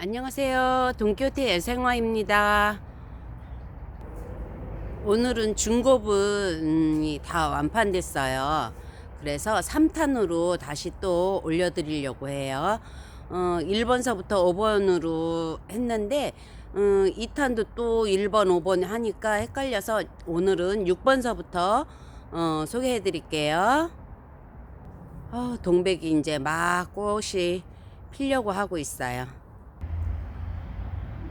안녕하세요. 동교태 여생화입니다. 오늘은 중고분이 다 완판됐어요. 그래서 3탄으로 다시 또 올려드리려고 해요. 어, 1번서부터 5번으로 했는데, 어, 2탄도 또 1번, 5번 하니까 헷갈려서 오늘은 6번서부터 어, 소개해 드릴게요. 어, 동백이 이제 막 꽃이 피려고 하고 있어요.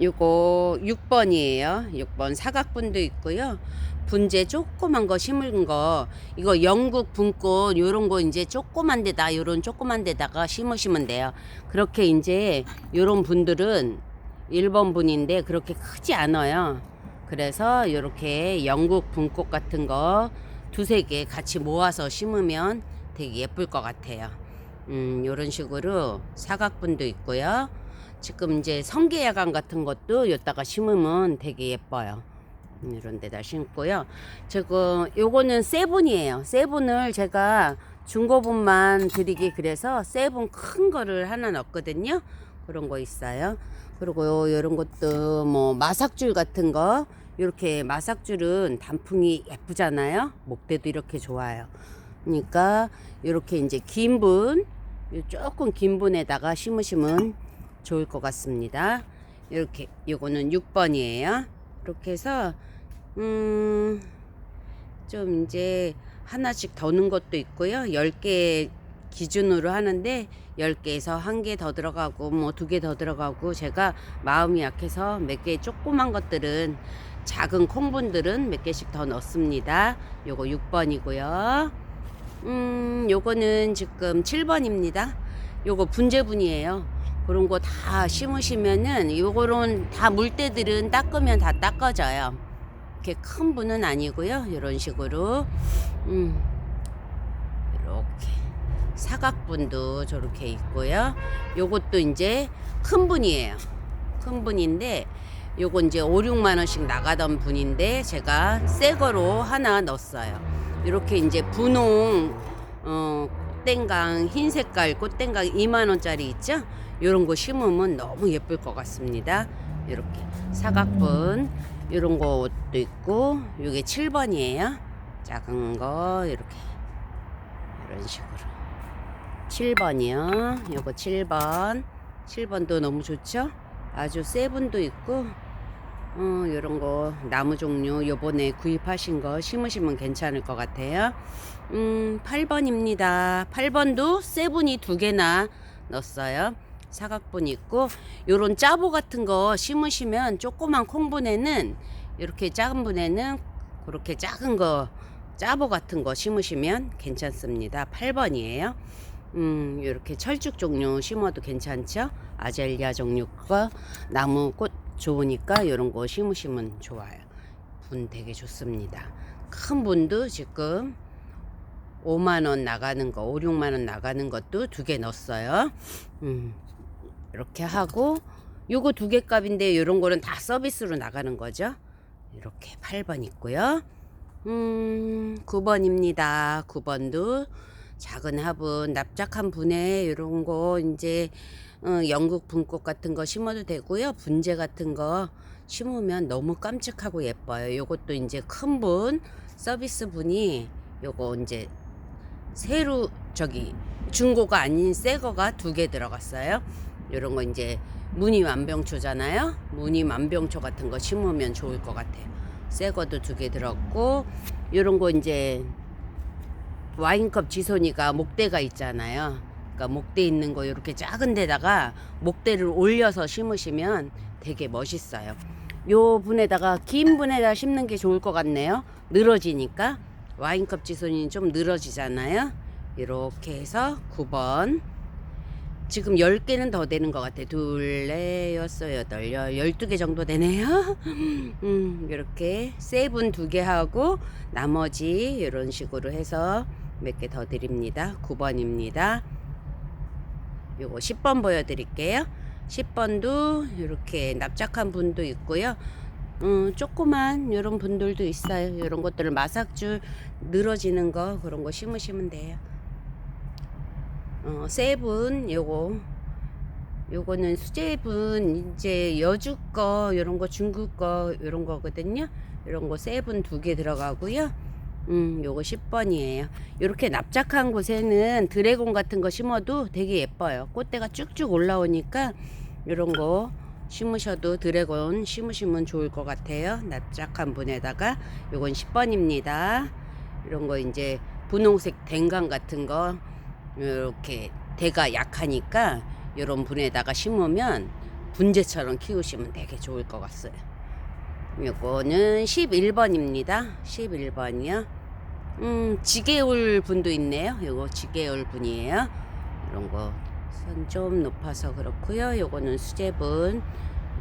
요거 6번이에요. 6번 사각분도 있고요. 분재 조그만 거 심은 거 이거 영국 분꽃 요런 거 이제 조그만 데다 요런 조그만 데다가 심으시면 돼요. 그렇게 이제 요런 분들은 1번 분인데 그렇게 크지 않아요. 그래서 요렇게 영국 분꽃 같은 거 두세 개 같이 모아서 심으면 되게 예쁠 것 같아요. 음, 요런 식으로 사각분도 있고요. 지금 이제 성게야간 같은 것도 여기다가 심으면 되게 예뻐요. 음, 이런 데다 심고요. 지금 요거는 세븐이에요. 세븐을 제가 중고분만 드리기 그래서 세븐 큰 거를 하나 넣었거든요. 그런 거 있어요. 그리고 요, 요런 것도 뭐 마삭줄 같은 거 이렇게 마삭줄은 단풍이 예쁘잖아요. 목대도 이렇게 좋아요. 그러니까 이렇게 이제 긴 분, 요 조금 긴 분에다가 심으시면 좋을 것 같습니다. 이렇게 요거는 6번이에요. 이렇게 해서 음, 좀 이제 하나씩 더 넣은 것도 있고요. 10개 기준으로 하는데 10개에서 한개더 들어가고 뭐두개더 들어가고 제가 마음이 약해서 몇 개 조그만 것들은 작은 콩분들은 몇 개씩 더 넣습니다. 요거 6번이고요. 음, 요거는 지금 7번입니다. 요거 분재분이에요. 그런 거 다 심으시면은 요거는 다 물때들은 닦으면 다 닦아져요. 이렇게 큰 분은 아니고요. 이런 식으로 음, 이렇게 사각분도 저렇게 있고요. 요것도 이제 큰 분이에요. 큰 분인데 요거 이제 5, 6만 원씩 나가던 분인데 제가 새 거로 하나 넣었어요. 이렇게 이제 분홍 어 꽃땡강 흰 색깔 꽃땡강 2만 원짜리 있죠? 요런 거 심으면 너무 예쁠 것 같습니다. 이렇게 사각분 요런 것도 있고 요게 7번이에요. 작은 거 이렇게 이런 식으로 7번이요. 요거 7번 7번도 너무 좋죠? 아주 세 분도 있고 어, 요런 거 나무 종류 요번에 구입하신 거 심으시면 괜찮을 것 같아요. 음, 8번입니다. 8번도 세 분이 두 개나 넣었어요. 사각분 있고 요런 짜보 같은 거 심으시면 조그만 콩분에는 이렇게 작은 분에는 그렇게 작은 거 짜보 같은 거 심으시면 괜찮습니다. 8번이에요. 음, 이렇게 철쭉 종류 심어도 괜찮죠? 아젤리아 종류 거 나무 꽃 좋으니까 이런 거 심으시면 좋아요. 분 되게 좋습니다. 큰 분도 지금 5만 원 나가는 거, 5, 6만 원 나가는 것도 두 개 넣었어요. 음, 이렇게 하고 요거 두 개 값인데 이런 거는 다 서비스로 나가는 거죠. 이렇게 8번 있고요. 음, 9번입니다. 9번도 작은 화분, 납작한 분에 이런 거 이제 어, 영국 분꽃 같은 거 심어도 되고요. 분재 같은 거 심으면 너무 깜찍하고 예뻐요. 요것도 이제 큰 분, 서비스 분이 요거 이제 새로 저기 중고가 아닌 새 거가 두 개 들어갔어요. 요런 거 이제 무늬 만병초잖아요. 무늬 만병초 같은 거 심으면 좋을 것 같아요. 새 거도 두 개 들었고 요런 거 이제 와인컵 지손이가 목대가 있잖아요. 그러니까 목대 있는 거 이렇게 작은 데다가 목대를 올려서 심으시면 되게 멋있어요. 요 분에다가 긴 분에다 심는 게 좋을 것 같네요. 늘어지니까 와인컵 지손이 좀 늘어지잖아요. 이렇게 해서 9번. 지금 10개는 더 되는 것 같아요. 둘, 넷, 여섯, 여덟, 열, 12개 정도 되네요. 음, 이렇게 세분 두개 하고 나머지 이런 식으로 해서 몇 개 더 드립니다. 9번입니다. 요거 10번 보여드릴게요. 10번도 이렇게 납작한 분도 있고요. 음, 조그만 이런 분들도 있어요. 이런 것들을 마삭줄 늘어지는 거 그런 거 심으시면 돼요. 어, 세분 요거 요거는 수제분 이제 여주 거 요런 거 중국 거 요런 거거든요. 요런 거 세분 두개 들어가고요. 음, 요거 10번이에요. 요렇게 납작한 곳에는 드래곤 같은 거 심어도 되게 예뻐요. 꽃대가 쭉쭉 올라오니까 요런 거 심으셔도 드래곤 심으시면 좋을 것 같아요. 납작한 분에다가 요건 10번입니다. 이런 거 이제 분홍색 댕강 같은 거 이렇게 대가 약하니까 이런 분에다가 심으면 분재처럼 키우시면 되게 좋을 것 같아요. 요거는 11번입니다. 11번이요. 음, 지게울 분도 있네요. 요거 지게울 분이에요. 이런 거 선 좀 높아서 그렇고요. 요거는 수제분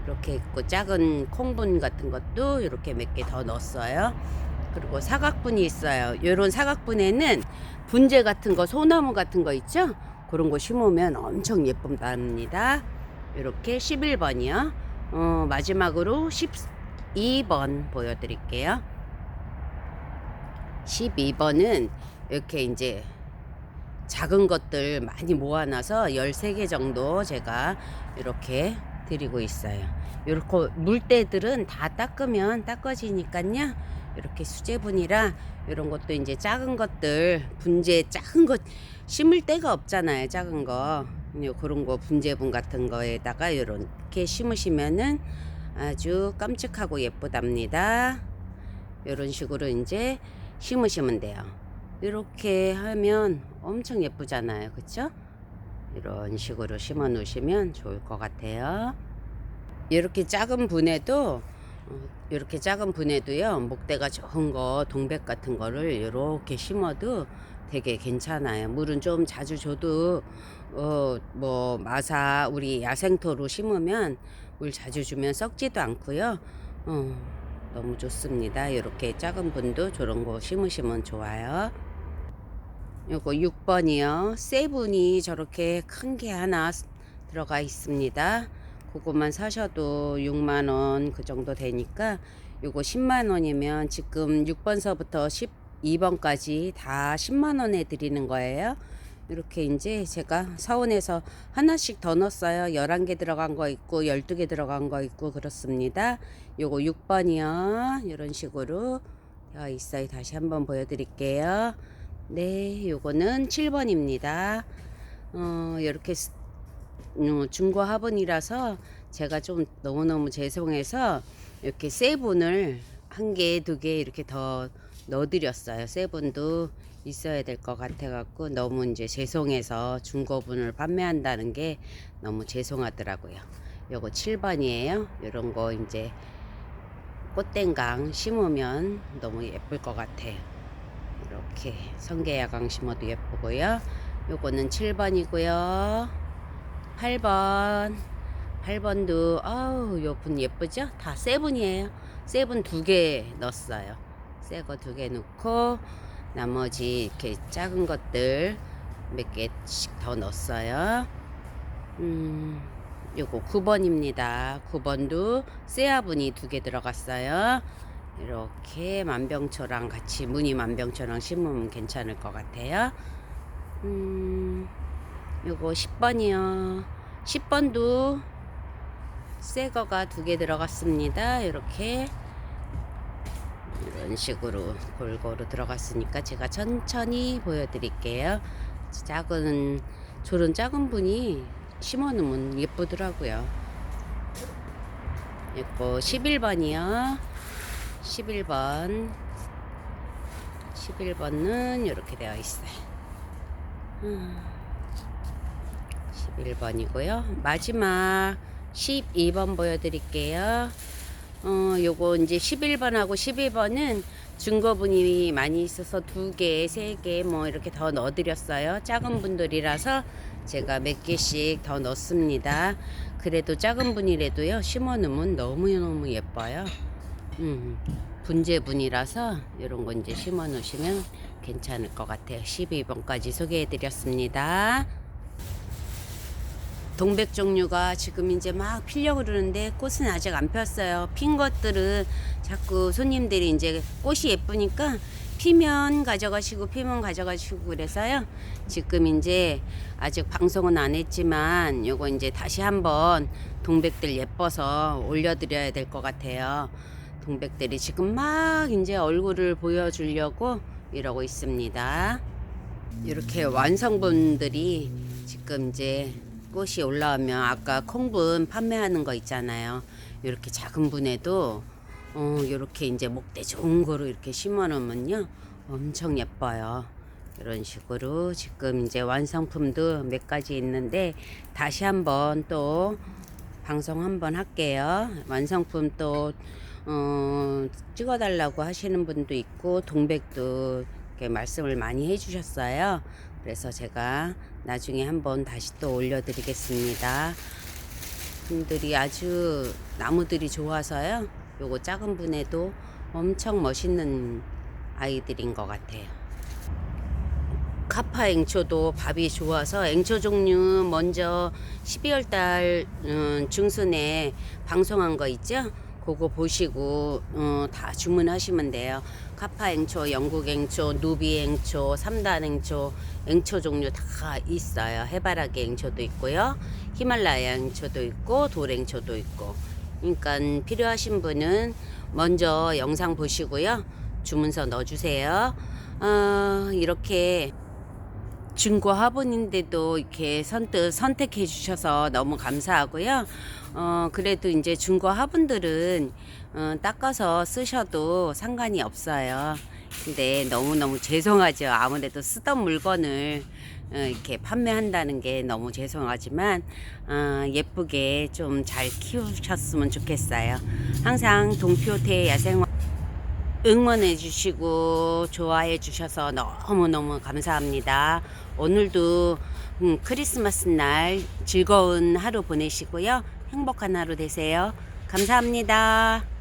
이렇게 있고 작은 콩분 같은 것도 이렇게 몇 개 더 넣었어요. 그리고 사각분이 있어요. 요런 사각분에는 분재 같은 거, 소나무 같은 거 있죠? 그런 거 심으면 엄청 예쁜답니다. 이렇게 11번이요. 어, 마지막으로 12번 보여드릴게요. 12번은 이렇게 이제 작은 것들 많이 모아놔서 13개 정도 제가 이렇게 드리고 있어요. 이렇게 물때들은 다 닦으면 닦아지니까요. 이렇게 수제분이라 이런 것도 이제 작은 것들 분재 작은 것 심을 데가 없잖아요. 작은 거요 그런 거 분재분 같은 거에다가 이렇게 심으시면은 아주 깜찍하고 예쁘답니다. 이런 식으로 이제 심으시면 돼요. 이렇게 하면 엄청 예쁘잖아요. 그쵸? 이런 식으로 심어 놓으시면 좋을 것 같아요. 이렇게 작은 분에도 어, 이렇게 작은 분에도요 목대가 좋은 거 동백 같은 거를 이렇게 심어도 되게 괜찮아요. 물은 좀 자주 줘도 어 뭐 마사 우리 야생토로 심으면 물 자주 주면 썩지도 않고요. 어 너무 좋습니다. 이렇게 작은 분도 저런 거 심으시면 좋아요. 요거 6번이요. 세분이 저렇게 큰 게 하나 들어가 있습니다. 그것만 사셔도 6만원 그 정도 되니까 요거 10만원이면 지금 6번서부터 12번까지 다 10만원에 드리는 거예요. 이렇게 이제 제가 사원에서 하나씩 더 넣었어요. 11개 들어간 거 있고 12개 들어간 거 있고 그렇습니다. 요거 6번이요. 이런 식으로 되어 있어요. 다시 한번 보여드릴게요. 네, 요거는 7번입니다. 어, 이렇게 스- 어, 중고 화분이라서 제가 좀 너무너무 죄송해서 이렇게 세 분을 한 개, 두 개 이렇게 더 넣어드렸어요. 세 분도 있어야 될 것 같아 갖고 너무 이제 죄송해서 중고분을 판매한다는 게 너무 죄송하더라고요. 요거 7번이에요. 요런 거 이제 꽃댕강 심으면 너무 예쁠 것 같아요. 이렇게 성게야강 심어도 예쁘고요. 요거는 7번이고요. 8번. 8번도 아우 요분 예쁘죠? 다 세분이에요. 세분 두개 넣었어요. 새거 두 개 넣고 나머지 이렇게 작은 것들 몇 개씩 더 넣었어요. 음, 요거 9번입니다. 9번도 쇠화분이 두 개 들어갔어요. 이렇게 만병초랑 같이 무늬 만병초랑 심으면 괜찮을 것 같아요. 음, 요거 10번이요. 10번도 새 거가 두 개 들어갔습니다. 이렇게 이런 식으로 골고루 들어갔으니까 제가 천천히 보여드릴게요. 작은 저런 작은 분이 심어놓으면 예쁘더라고요. 있고 11번이요. 11번 11번은 이렇게 되어 있어요. 음, 11번이고요. 마지막 12번 보여드릴게요. 어, 요거 이제 11번하고 12번은 중고분이 많이 있어서 두 개, 세 개 뭐 이렇게 더 넣어드렸어요. 작은 분들이라서 제가 몇 개씩 더 넣습니다. 그래도 작은 분이라도요, 심어 놓으면 너무너무 예뻐요. 음, 분재분이라서 이런 거 이제 심어 놓으시면 괜찮을 것 같아요. 12번까지 소개해 드렸습니다. 동백 종류가 지금 이제 막 피려고 그러는데 꽃은 아직 안 폈어요. 핀 것들은 자꾸 손님들이 이제 꽃이 예쁘니까 피면 가져가시고 피면 가져가시고 그래서요. 지금 이제 아직 방송은 안 했지만 요거 이제 다시 한번 동백들 예뻐서 올려드려야 될 것 같아요. 동백들이 지금 막 이제 얼굴을 보여주려고 이러고 있습니다. 이렇게 완성분들이 지금 이제 꽃이 올라오면 아까 콩분 판매하는 거 있잖아요. 이렇게 작은 분에도 어 이렇게 이제 목대 좋은 거로 이렇게 심어 놓으면요 엄청 예뻐요. 이런 식으로 지금 이제 완성품도 몇 가지 있는데 다시 한번 또 방송 한번 할게요. 완성품 또 어, 찍어달라고 하시는 분도 있고 동백도 이렇게 말씀을 많이 해주셨어요. 그래서 제가 나중에 한번 다시 또 올려드리겠습니다. 분들이 아주 나무들이 좋아서요. 요거 작은 분에도 엄청 멋있는 아이들인 것 같아요. 카파 앵초도 밥이 좋아서 앵초 종류 먼저 12월 달 음, 중순에 방송한 거 있죠? 그거 보시고 어, 다 주문하시면 돼요. 카파 앵초, 영국 앵초, 누비 앵초, 삼단 앵초, 앵초 종류 다 있어요. 해바라기 앵초도 있고요. 히말라야 앵초도 있고 돌 앵초도 있고. 그러니까 필요하신 분은 먼저 영상 보시고요. 주문서 넣어주세요. 어, 이렇게 중고 화분인데도 이렇게 선뜻 선택해 주셔서 너무 감사하고요. 어, 그래도 이제 중고 화분들은 어, 닦아서 쓰셔도 상관이 없어요. 근데 너무너무 죄송하죠. 아무래도 쓰던 물건을 어, 이렇게 판매한다는 게 너무 죄송하지만 어, 예쁘게 좀 잘 키우셨으면 좋겠어요. 항상 동표태 야생화 응원해 주시고 좋아해 주셔서 너무너무 감사합니다. 오늘도 음, 크리스마스 날 즐거운 하루 보내시고요. 행복한 하루 되세요. 감사합니다.